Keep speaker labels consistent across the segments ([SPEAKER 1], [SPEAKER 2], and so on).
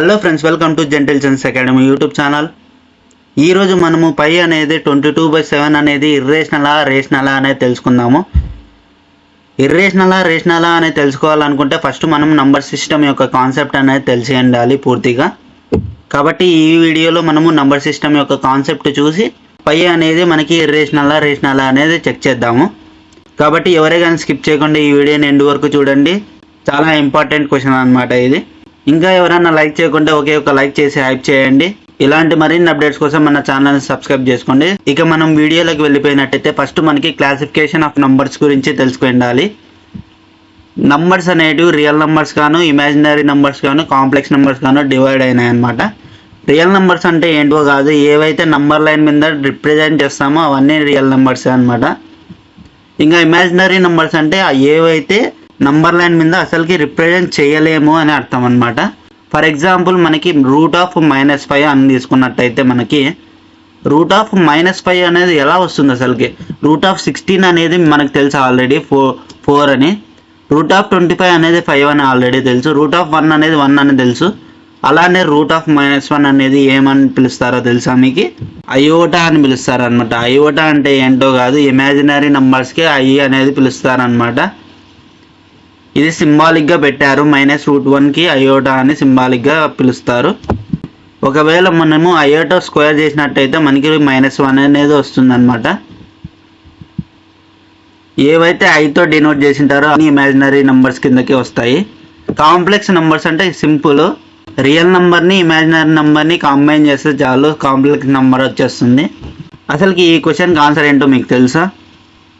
[SPEAKER 1] Hello friends welcome to gentle science academy YouTube channel. ఈరోజు మనము పై అనేది ట్వంటీ టూ బై సెవెన్ అనేది ఇర్రేషనలా రేషనలా అనేది తెలుసుకుందాము. ఇర్రేషనలా రేషనలా అనేది తెలుసుకోవాలనుకుంటే ఫస్ట్ మనం నంబర్ సిస్టమ్ యొక్క కాన్సెప్ట్ అనేది తెలిసి ఉండాలి పూర్తిగా. కాబట్టి ఈ వీడియోలో మనము నంబర్ సిస్టమ్ యొక్క కాన్సెప్ట్ చూసి పై అనేది మనకి ఇర్రేషనలా రేషనలా అనేది చెక్ చేద్దాము. కాబట్టి ఎవరే కానీ స్కిప్ చేయకుండా ఈ వీడియోని ఎండ్ వరకు చూడండి. చాలా ఇంపార్టెంట్ క్వశ్చన్ అనమాట ఇది. ఇంకా ఎవరైనా లైక్ చేయకుంటే ఒకే ఒక లైక్ చేసి హైప్ చేయండి. ఇలాంటి మరిన్ని అప్డేట్స్ కోసం మన ఛానల్ని సబ్స్క్రైబ్ చేసుకోండి. ఇక మనం వీడియోలోకి వెళ్ళిపోయినట్టయితే ఫస్ట్ మనకి క్లాసిఫికేషన్ ఆఫ్ నంబర్స్ గురించి తెలుసుకుండాలి. నంబర్స్ అనేటివి రియల్ నంబర్స్ కాను ఇమాజినరీ నంబర్స్ కాను కాంప్లెక్స్ నంబర్స్ కాను డివైడ్ అయినాయి అనమాట రియల్ నంబర్స్ అంటే ఏంటో కాదు ఏవైతే నంబర్ లైన్ మీద రిప్రజెంట్ చేస్తామో అవన్నీ రియల్ నెంబర్స్ అనమాట ఇంకా ఇమాజినరీ నంబర్స్ అంటే ఏవైతే నంబర్ లైన్ మీద అసలుకి రిప్రజెంట్ చేయలేము అని అర్థం అనమాట ఫర్ ఎగ్జాంపుల్ మనకి రూట్ ఆఫ్ మైనస్ ఫైవ్ అని తీసుకున్నట్టయితే మనకి రూట్ ఆఫ్ మైనస్ ఫైవ్ అనేది ఎలా వస్తుంది అసలుకి? రూట్ ఆఫ్ సిక్స్టీన్ అనేది మనకు తెలుసు ఆల్రెడీ ఫోర్ ఫోర్ అని. రూట్ ఆఫ్ ట్వంటీ ఫైవ్ అనేది ఫైవ్ అని ఆల్రెడీ తెలుసు. రూట్ ఆఫ్ వన్ అనేది వన్ అని తెలుసు. అలానే రూట్ ఆఫ్ మైనస్ వన్ అనేది ఏమని పిలుస్తారో తెలుసా మీకు? ఐఓటా అని పిలుస్తారు అనమాట అంటే ఏంటో కాదు ఇమాజినరీ నంబర్స్కి ఐ అనేది పిలుస్తారనమాట ఇది సింబాలిక్గా పెట్టారు. మైనస్ రూట్ వన్కి అయోటా అని సింబాలిక్గా పిలుస్తారు. ఒకవేళ మనము అయోటా స్క్వేర్ చేసినట్టయితే మనకి మైనస్ వన్ అనేది వస్తుందన్నమాట. ఏవైతే ఐతో డినోట్ చేసింటారో అన్ని ఇమాజినరీ నెంబర్స్ కిందకి వస్తాయి. కాంప్లెక్స్ నెంబర్స్ అంటే సింపుల్. రియల్ నెంబర్ని ఇమాజినరీ నెంబర్ని కంబైన్ చేస్తే చాలు కాంప్లెక్స్ నెంబర్ వచ్చేస్తుంది. అసలుకి ఈ క్వశ్చన్కి ఆన్సర్ ఏంటో మీకు తెలుసా?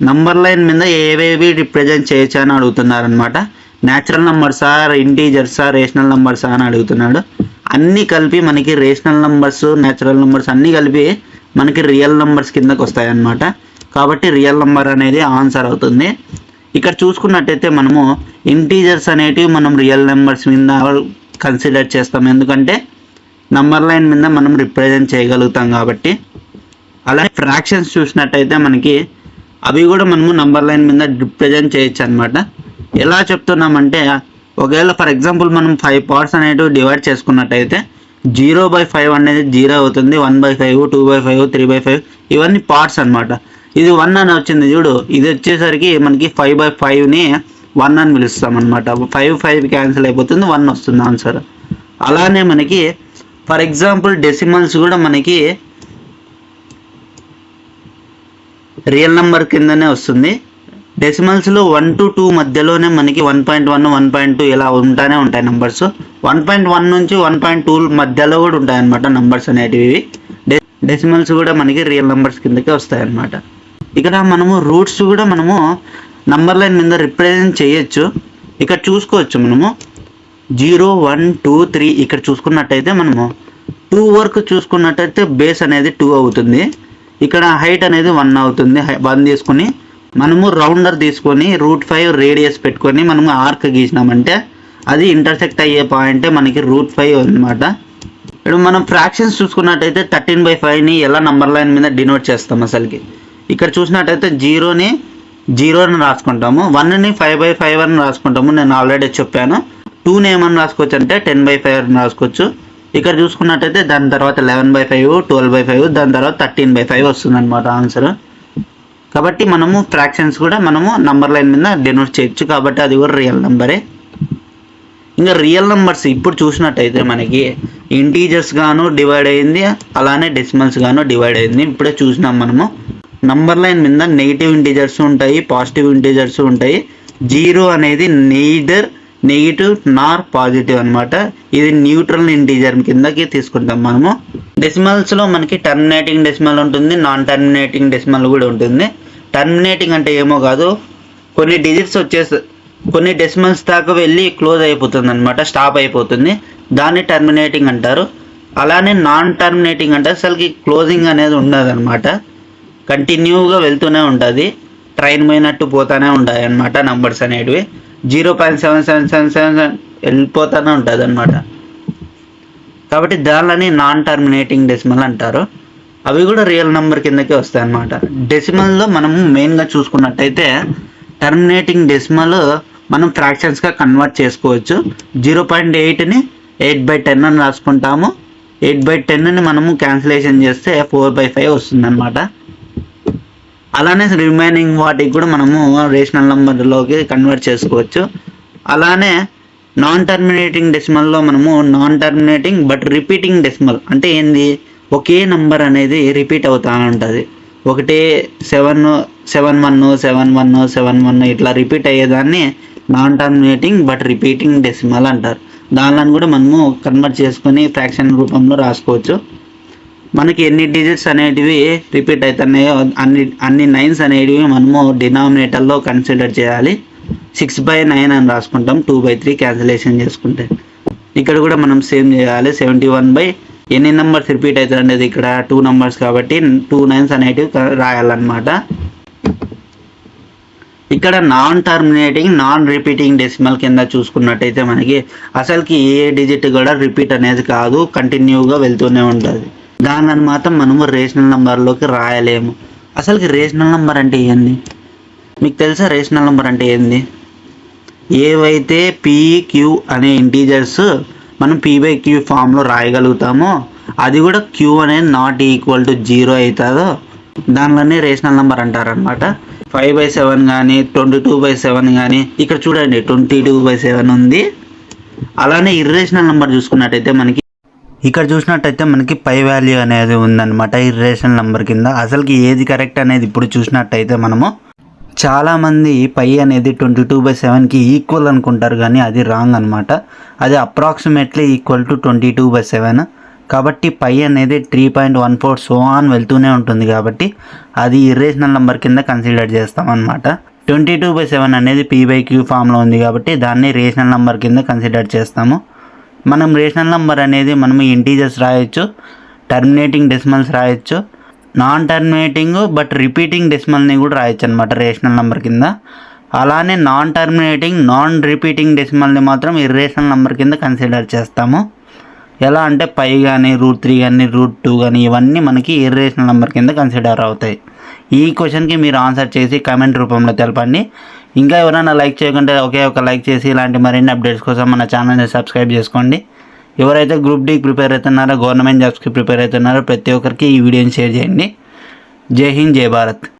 [SPEAKER 1] నంబర్ లైన్ మీద ఏవేవి రిప్రజెంట్ చేయొచ్చు అని అడుగుతున్నారనమాట న్యాచురల్ నంబర్సా ఇంటీజర్సా రేషనల్ నంబర్సా అని అడుగుతున్నాడు. అన్నీ కలిపి మనకి రేషనల్ నంబర్స్ న్యాచురల్ నంబర్స్ అన్నీ కలిపి మనకి రియల్ నంబర్స్ కిందకి వస్తాయన్నమాట. కాబట్టి రియల్ నంబర్ అనేది ఆన్సర్ అవుతుంది. ఇక్కడ చూసుకున్నట్టయితే మనము ఇంటీజర్స్ అనేటివి మనం రియల్ నెంబర్స్ మీద కన్సిడర్ చేస్తాం. ఎందుకంటే నంబర్ లైన్ మీద మనం రిప్రజెంట్ చేయగలుగుతాం కాబట్టి. అలానే ఫ్రాక్షన్స్ చూసినట్టయితే మనకి అవి కూడా మనము నంబర్ లైన్ మీద రిప్రజెంట్ చేయొచ్చు అనమాట ఎలా చెప్తున్నామంటే ఒకవేళ ఫర్ ఎగ్జాంపుల్ మనం ఫైవ్ పార్ట్స్ అనేటివి డివైడ్ చేసుకున్నట్టయితే జీరో బై ఫైవ్ అనేది జీరో అవుతుంది one by five two by five three by five ఇవన్నీ పార్ట్స్ అనమాట ఇది వన్ అని వచ్చింది చూడు ఇది వచ్చేసరికి మనకి ఫైవ్ బై ఫైవ్ని వన్ అని పిలుస్తాం అనమాట ఫైవ్ ఫైవ్ క్యాన్సిల్ అయిపోతుంది వన్ వస్తుంది ఆన్సర్ అలానే మనకి ఫర్ ఎగ్జాంపుల్ డెసిమల్స్ కూడా మనకి రియల్ నెంబర్ కిందనే వస్తుంది. డెసిమల్స్లో వన్ టు టూ మధ్యలోనే మనకి one point one one point two ఇలా ఉంటానే ఉంటాయి నెంబర్స్. వన్ పాయింట్ వన్ నుంచి వన్ పాయింట్ టూ మధ్యలో కూడా ఉంటాయి అనమాట నెంబర్స్ అనేటివి డెసిమల్స్ కూడా మనకి రియల్ నెంబర్స్ కిందకే వస్తాయి అనమాట ఇక్కడ మనము రూట్స్ కూడా మనము నంబర్ లైన్ మీద రిప్రజెంట్ చేయొచ్చు. ఇక్కడ చూసుకోవచ్చు మనము. జీరో వన్ టూ త్రీ ఇక్కడ చూసుకున్నట్టయితే మనము టూ వరకు చూసుకున్నట్టయితే బేస్ అనేది టూ అవుతుంది. ఇక్కడ హైట్ అనేది వన్ అవుతుంది. వన్ తీసుకుని మనము రౌండర్ తీసుకొని రూట్ ఫైవ్ రేడియస్ పెట్టుకొని మనము ఆర్క్ గీసినామంటే అది ఇంటర్సెక్ట్ అయ్యే పాయింటే మనకి రూట్ ఫైవ్ అనమాట ఇప్పుడు మనం ఫ్రాక్షన్స్ చూసుకున్నట్టయితే థర్టీన్ బై ఫైవ్ని ఎలా నంబర్ లైన్ మీద డినోట్ చేస్తాం అసలుకి? ఇక్కడ చూసినట్టయితే జీరోని జీరో అని రాసుకుంటాము. వన్ని ఫైవ్ బై ఫైవ్ అని రాసుకుంటాము. నేను ఆల్రెడీ చెప్పాను. టూని ఏమని రాసుకోవచ్చు అంటే టెన్ బై ఫైవ్ అని రాసుకోవచ్చు. ఇక్కడ చూసుకున్నట్టయితే దాని తర్వాత eleven by five twelve by five దాని తర్వాత థర్టీన్ బై ఫైవ్ వస్తుంది అనమాట ఆన్సర్ కాబట్టి మనము ఫ్రాక్షన్స్ కూడా మనము నంబర్ లైన్ మీద డినోట్ చేయొచ్చు కాబట్టి అది కూడా రియల్ నెంబరే ఇంకా రియల్ నెంబర్స్ ఇప్పుడు చూసినట్టయితే మనకి ఇంటీజర్స్ గాను డివైడ్ అయింది అలానే డెసిమల్స్ గాను డివైడ్ అయింది. ఇప్పుడే చూసినాం మనము. నంబర్ లైన్ మీద నెగిటివ్ ఇంటీజర్స్ ఉంటాయి పాజిటివ్ ఇంటీజర్స్ ఉంటాయి. జీరో అనేది నెయిదర్ నెగిటివ్ నార్ పాజిటివ్ అనమాట ఇది న్యూట్రల్ ఇంటీజర్ కిందకి తీసుకుంటాం మనము. డెసిమల్స్లో మనకి టర్మినేటింగ్ డెసిమల్ ఉంటుంది నాన్ టర్మినేటింగ్ డెసిమల్ కూడా ఉంటుంది. టర్మినేటింగ్ అంటే ఏమో కాదు కొన్ని డిజిట్స్ వచ్చేసి కొన్ని డెసిమల్స్ దాకా వెళ్ళి క్లోజ్ అయిపోతుంది అనమాట స్టాప్ అయిపోతుంది. దాన్ని టర్మినేటింగ్ అంటారు. అలానే నాన్ టర్మినేటింగ్ అంటే అసలుకి క్లోజింగ్ అనేది ఉండదు అనమాట కంటిన్యూగా వెళ్తూనే ఉంటుంది. ట్రైన్ పోయినట్టు పోతానే ఉంటాయి అనమాట నంబర్స్ అనేటివి. Zero point seven seven seven seven seven వెళ్ళిపోతూనే ఉంటుంది అనమాట కాబట్టి దానిని నాన్ టర్మినేటింగ్ డెసిమల్ అంటారు. అవి కూడా రియల్ నెంబర్ కిందకే వస్తాయి అనమాట డెసిమల్లో మనము మెయిన్గా చూసుకున్నట్టయితే టర్మినేటింగ్ డెసిమల్ మనం ఫ్రాక్షన్స్గా కన్వర్ట్ చేసుకోవచ్చు. జీరో పాయింట్ ఎయిట్ని ఎయిట్ బై టెన్ అని రాసుకుంటాము. ఎయిట్ బై టెన్ని మనము క్యాన్సిలేషన్ చేస్తే ఫోర్ బై ఫైవ్ వస్తుంది అనమాట అలానే రిమైనింగ్ వాటికి కూడా మనము రేషనల్ నెంబర్లోకి కన్వర్ట్ చేసుకోవచ్చు. అలానే నాన్ టర్మినేటింగ్ డెసిమల్లో మనము non terminating but repeating decimal అంటే ఏంది? ఒకే నంబర్ అనేది రిపీట్ అవుతా ఉంటుంది. ఒకటే seven seven one seven one seven one ఇట్లా రిపీట్ అయ్యేదాన్ని non terminating but repeating decimal అంటారు. దానిని కూడా మనము కన్వర్ట్ చేసుకొని ఫ్రాక్షన్ రూపంలో రాసుకోవచ్చు. మనకి ఎన్ని డిజిట్స్ అనేటివి రిపీట్ అవుతున్నాయో అన్ని అన్ని నైన్స్ అనేటివి మనము డినామినేటర్లో కన్సిడర్ చేయాలి. సిక్స్ బై నైన్ అని రాసుకుంటాం టూ బై త్రీ క్యాన్సిలేషన్ చేసుకుంటే. ఇక్కడ కూడా మనం సేమ్ చేయాలి సెవెంటీ వన్ బై ఎన్ని నెంబర్స్ రిపీట్ అవుతుంది అనేది ఇక్కడ టూ నెంబర్స్ కాబట్టి టూ నైన్స్ అనేటివి రాయాలన్నమాట. ఇక్కడ non terminating non repeating decimal కింద చూసుకున్నట్టయితే మనకి అసలుకి ఏ డిజిట్ కూడా రిపీట్ అనేది కాదు కంటిన్యూగా వెళ్తూనే ఉంటుంది. దానిని మాత్రం మనము రేషనల్ నెంబర్లోకి రాయలేము. అసలుకి రేషనల్ నెంబర్ అంటే ఏంది? మీకు తెలుసా రేషనల్ నెంబర్ అంటే ఏంది? ఏవైతే పీ క్యూ అనే ఇంటీజర్స్ మనం పీ బై క్యూ ఫామ్లో రాయగలుగుతామో అది కూడా క్యూ అనేది నాట్ ఈక్వల్ టు జీరో అవుతుందో దానిలోనే రేషనల్ నెంబర్ అంటారనమాట ఫైవ్ బై సెవెన్ కానీ ట్వంటీ టూ బై సెవెన్ కానీ ఇక్కడ చూడండి ట్వంటీ టూ బై సెవెన్ ఉంది. అలానే ఇర్రేషనల్ నెంబర్ చూసుకున్నట్టయితే మనకి ఇక్కడ చూసినట్టయితే మనకి పై వాల్యూ అనేది ఉందన్నమాట ఈ ఇర్రేషనల్ నెంబర్ కింద. అసలుకి ఏది కరెక్ట్ అనేది ఇప్పుడు చూసినట్టయితే మనము చాలామంది పై అనేది ట్వంటీ టూ బై సెవెన్కి ఈక్వల్ అనుకుంటారు కానీ అది రాంగ్ అనమాట అది approximately equal to twenty two by seven. కాబట్టి పై అనేది three point one four so on వెళ్తూనే ఉంటుంది కాబట్టి అది ఇర్రేషనల్ నెంబర్ కింద కన్సిడర్ చేస్తామన్నమాట ట్వంటీ టూ బై సెవెన్ అనేది పీ బై క్యూ ఫామ్లో ఉంది కాబట్టి దాన్ని రేషనల్ నెంబర్ కింద కన్సిడర్ చేస్తాము. మనం రేషనల్ నెంబర్ అనేది మనం ఇంటీజర్స్ రాయొచ్చు టర్మినేటింగ్ డెసిమల్స్ రాయొచ్చు నాన్ టర్మినేటింగ్ బట్ రిపీటింగ్ డెసిమల్ని కూడా రాయొచ్చు అనమాట రేషనల్ నెంబర్ కింద. అలానే నాన్ టర్మినేటింగ్ నాన్ రిపీటింగ్ డెసిమల్ని మాత్రం ఇర్రేషనల్ నెంబర్ కింద కన్సిడర్ చేస్తాము. ఎలా అంటే పై కానీ రూట్ త్రీ కానీ రూట్ టూ కానీ ఇవన్నీ మనకి ఇర్రేషనల్ నెంబర్ కింద కన్సిడర్ అవుతాయి. ఈ క్వశ్చన్కి మీరు ఆన్సర్ చేసి కామెంట్ రూపంలో తెలపండి. ఇంకా ఎవరైనా లైక్ చేయకుంటే ఒకే ఒక లైక్ చేసి ఇలాంటి మరిన్ని అప్డేట్స్ కోసం మన ఛానల్ని సబ్స్క్రైబ్ చేసుకోండి. ఎవరైతే గ్రూప్ డీకి ప్రిపేర్ అవుతున్నారో గవర్నమెంట్ జాబ్స్కి ప్రిపేర్ అవుతున్నారో ప్రతి ఒక్కరికి ఈ వీడియోని షేర్ చేయండి. జై హింద్ జై భారత్.